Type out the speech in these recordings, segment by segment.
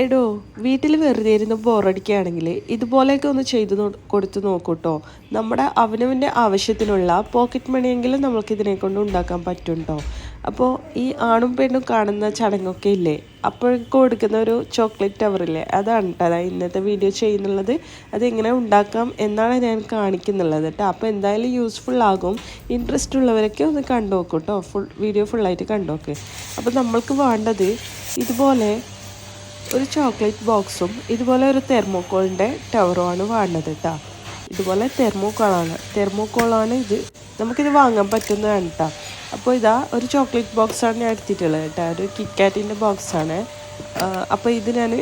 എടോ വീട്ടിൽ വെറുതെ ഇരുന്ന് ബോറടിക്കുകയാണെങ്കിൽ ഇതുപോലെയൊക്കെ ഒന്ന് ചെയ്തു കൊടുത്തു നോക്കൂട്ടോ. നമ്മുടെ അവനവന്റെ ആവശ്യത്തിനുള്ള പോക്കറ്റ് മണിയെങ്കിലും നമ്മൾക്ക് ഇതിനെ കൊണ്ട് ഉണ്ടാക്കാൻ പറ്റും അപ്പോൾ ഈ ആണും പെണ്ണും കാണുന്ന ചടങ്ങൊക്കെ ഇല്ലേ? അപ്പോഴൊക്കെ കൊടുക്കുന്ന ഒരു ചോക്ലേറ്റ് ടവറില്ലേ അതാണ് കേട്ടോ ഇന്നത്തെ വീഡിയോ ചെയ്യുന്നുള്ളത്. അതെങ്ങനെ ഉണ്ടാക്കാം എന്നാണ് ഞാൻ കാണിക്കുന്നുള്ളത് കേട്ടോ. അപ്പോൾ എന്തായാലും യൂസ്ഫുൾ ആകും. ഇൻട്രസ്റ്റ് ഉള്ളവരൊക്കെ ഒന്ന് കണ്ടു നോക്കൂ കേട്ടോ. ഫുൾ വീഡിയോ ഫുള്ളായിട്ട് കണ്ടു നോക്ക് അപ്പോൾ നമ്മൾക്ക് വേണ്ടത് ഇതുപോലെ ഒരു ചോക്ലേറ്റ് ബോക്സും ഇതുപോലെ ഒരു തെർമോക്കോളിന്റെ ടവറുമാണ് വേണ്ടത് കേട്ടോ ഇതുപോലെ തെർമോക്കോളാണ്. തെർമോക്കോളാണ് ഇത്. നമുക്കിത് വാങ്ങാൻ പറ്റുന്നതാണ് കേട്ടോ അപ്പോൾ ഇതാ ഒരു ചോക്ലേറ്റ് ബോക്സാണ് ഞാൻ എടുത്തിട്ടുള്ളത് കേട്ടോ ഒരു കിക്കാറ്റിന്റെ ബോക്സാണ്. അപ്പോൾ ഇത് ഞാൻ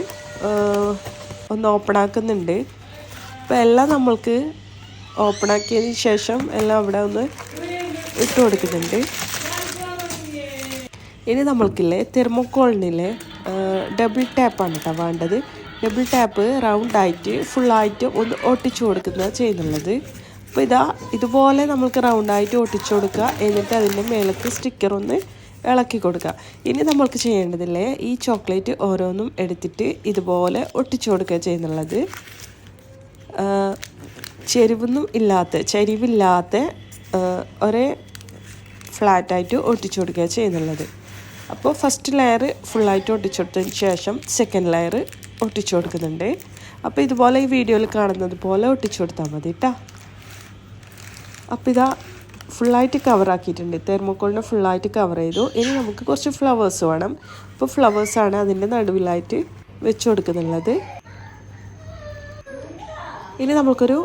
ഒന്ന് ഓപ്പൺ ആക്കുന്നുണ്ട്. അപ്പോൾ എല്ലാം നമ്മൾക്ക് ഓപ്പൺ ആക്കിയതിന് ശേഷം എല്ലാം അവിടെ ഒന്ന് ഇട്ട് കൊടുക്കുന്നുണ്ട്. ഇനി നമ്മൾക്കില്ലേ തെർമോക്കോളിനില്ലേ ഡബിൾ ടാപ്പാണ് കേട്ടോ വേണ്ടത്. ഡബിൾ ടാപ്പ് റൗണ്ട് ആയിട്ട് ഫുള്ളായിട്ട് ഒന്ന് ഒട്ടിച്ചു കൊടുക്കുന്നത് ചെയ്യുന്നുള്ളത്. അപ്പോൾ ഇതാ ഇതുപോലെ നമുക്ക് റൗണ്ടായിട്ട് ഒട്ടിച്ചു കൊടുക്കുക. എന്നിട്ട് അതിന്റെ മേലത്ത് സ്റ്റിക്കർ ഒന്ന് ഇളക്കി കൊടുക്കുക. ഇനി നമ്മൾക്ക് ചെയ്യേണ്ടതില്ലേ ഈ ചോക്ലേറ്റ് ഓരോന്നും എടുത്തിട്ട് ഇതുപോലെ ഒട്ടിച്ചു കൊടുക്കുക ചെയ്യുന്നുള്ളത്. ചെരിവൊന്നും ഇല്ലാത്ത ചരിവില്ലാത്ത ഒരേ ഫ്ലാറ്റായിട്ട് ഒട്ടിച്ചു കൊടുക്കുക ചെയ്യുന്നുള്ളത്. അപ്പോൾ ഫസ്റ്റ് ലെയർ ഫുള്ളായിട്ട് ഒട്ടിച്ചു കൊടുത്തതിന് ശേഷം സെക്കൻഡ് ലെയർ ഒട്ടിച്ചു കൊടുക്കുന്നുണ്ട് അപ്പോൾ ഇതുപോലെ ഈ വീഡിയോയിൽ കാണുന്നത് പോലെ ഒട്ടിച്ചു കൊടുത്താൽ മതി കേട്ടോ അപ്പോൾ ഇതാ ഫുള്ളായിട്ട് കവറാക്കിയിട്ടുണ്ട് തെർമോക്കോളിനെ ഫുള്ളായിട്ട് കവർ ചെയ്തു. ഇനി നമുക്ക് കുറച്ച് ഫ്ലവേഴ്സ് വേണം. അപ്പോൾ ഫ്ലവേഴ്സാണ് അതിന്റെ നടുവിലായിട്ട് വെച്ച് കൊടുക്കുന്നുള്ളത്. ഇനി നമുക്കൊരു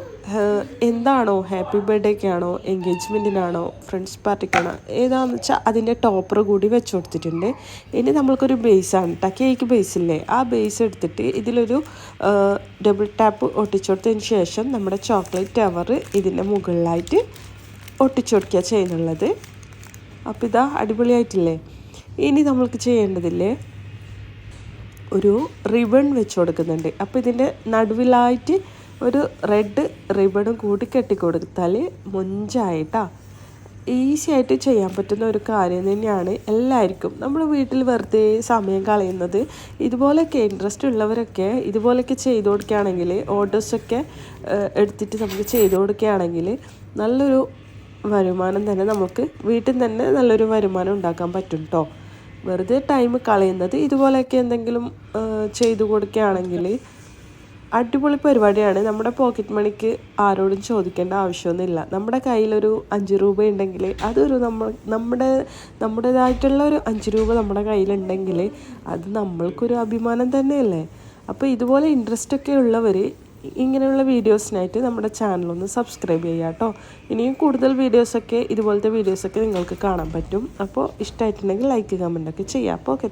എന്താണോ ഹാപ്പി ബർത്ത്ഡേക്കാണോ എൻഗേജ്മെന്റിനാണോ ഫ്രണ്ട്സ് പാർട്ടിക്കാണോ ഏതാണെന്ന് വെച്ചാൽ അതിന്റെ ടോപ്പർ കൂടി വെച്ച് കൊടുത്തിട്ടുണ്ട്. ഇനി നമ്മൾക്കൊരു ബേസാണ് കേട്ടോ കേക്ക് ഇല്ലേ? ആ ബേസ് എടുത്തിട്ട് ഇതിലൊരു ഡബിൾ ടാപ്പ് ഒട്ടിച്ചു കൊടുത്തതിന് ശേഷം നമ്മുടെ ചോക്ലേറ്റ് ടവർ ഇതിന്റെ മുകളിലായിട്ട് ഒട്ടിച്ചു കൊടുക്കുക ചെയ്യുന്നുള്ളത്. അപ്പോൾ ഇതാ അടിപൊളിയായിട്ടില്ലേ? ഇനി നമ്മൾക്ക് ചെയ്യേണ്ടതില്ലേ ഒരു റിബൺ വെച്ച് കൊടുക്കുന്നുണ്ട്. അപ്പോൾ ഇതിന്റെ നടുവിലായിട്ട് ഒരു റെഡ് റിബണും കൂടി കെട്ടിക്കൊടുത്താൽ മൊഞ്ചായിട്ടാ. ഈസി ആയിട്ട് ചെയ്യാൻ പറ്റുന്ന ഒരു കാര്യം തന്നെയാണ് എല്ലാവർക്കും നമ്മൾ വീട്ടിൽ വെറുതെ സമയം കളയുന്നത് ഇതുപോലെയൊക്കെ ഇൻട്രസ്റ്റ് ഉള്ളവരൊക്കെ ഇതുപോലെയൊക്കെ ചെയ്തു കൊടുക്കുകയാണെങ്കിൽ ഓർഡേഴ്സൊക്കെ എടുത്തിട്ട് നമുക്ക് ചെയ്തു കൊടുക്കുകയാണെങ്കിൽ നല്ലൊരു വരുമാനം തന്നെ നമുക്ക് വീട്ടിൽ തന്നെ നല്ലൊരു വരുമാനം ഉണ്ടാക്കാൻ പറ്റും കേട്ടോ വെറുതെ ടൈം കളയുന്നത് ഇതുപോലെയൊക്കെ എന്തെങ്കിലും ചെയ്തു കൊടുക്കുകയാണെങ്കിൽ അടിപൊളി പരിപാടിയാണ്. നമ്മുടെ പോക്കറ്റ് മണിക്ക് ആരോടും ചോദിക്കേണ്ട ആവശ്യമൊന്നുമില്ല. നമ്മുടെ കയ്യിലൊരു അഞ്ച് രൂപ ഉണ്ടെങ്കിൽ അതൊരു നമ്മൾ നമ്മുടെ നമ്മുടേതായിട്ടുള്ള ഒരു അഞ്ച് രൂപ നമ്മുടെ കയ്യിലുണ്ടെങ്കിൽ അത് നമ്മൾക്കൊരു അഭിമാനം തന്നെയല്ലേ? അപ്പോൾ ഇതുപോലെ ഇൻട്രസ്റ്റ് ഒക്കെ ഉള്ളവർ ഇങ്ങനെയുള്ള വീഡിയോസിനായിട്ട് നമ്മുടെ ചാനലൊന്ന് സബ്സ്ക്രൈബ് ചെയ്യുക കേട്ടോ. ഇനിയും കൂടുതൽ വീഡിയോസൊക്കെ ഇതുപോലത്തെ വീഡിയോസൊക്കെ നിങ്ങൾക്ക് കാണാൻ പറ്റും. അപ്പോൾ ഇഷ്ടമായിട്ടുണ്ടെങ്കിൽ ലൈക്ക് കമന്റൊക്കെ ചെയ്യാം. അപ്പോൾ ഓക്കെ